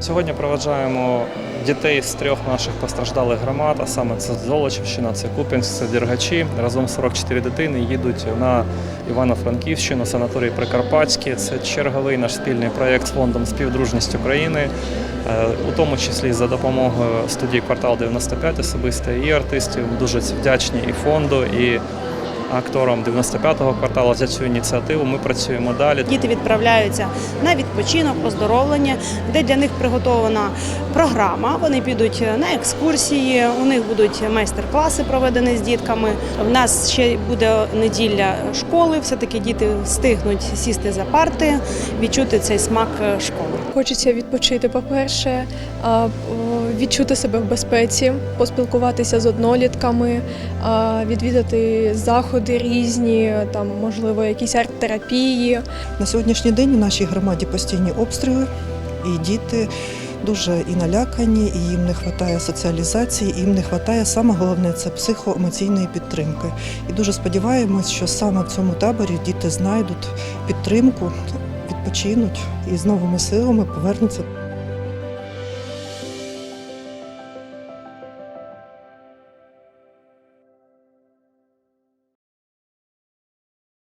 Сьогодні проведжаємо дітей з трьох наших постраждалих громад, а саме це Золочівщина, це Куп'янськ, це Дергачі. Разом 44 дитини їдуть на Івано-Франківщину, санаторій Прикарпатський. Це черговий наш спільний проєкт з фондом Співдружність України, е, у тому числі за допомогою студії Квартал 95 особисто і артистів. Дуже вдячні і фонду, і акторам 95-го кварталу за цю ініціативу. Ми працюємо далі. Діти відправляються на відпочинок, оздоровлення, де для них приготована програма. Вони підуть на екскурсії, у них будуть майстер-класи проведені з дітками. У нас ще буде неділя школи. Все таки діти встигнуть сісти за парти, відчути цей смак школи. Хочеться відпочити, по-перше, відчути себе в безпеці, поспілкуватися з однолітками, відвідати заходи різні, там можливо якісь арт-терапії. На сьогоднішній день у нашій громаді постійні обстріли, і діти дуже і налякані, і їм не вистачає соціалізації, і їм не вистачає саме головне це психоемоційної підтримки. І дуже сподіваємось, що саме в цьому таборі діти знайдуть підтримку, відпочинуть і з новими силами повернуться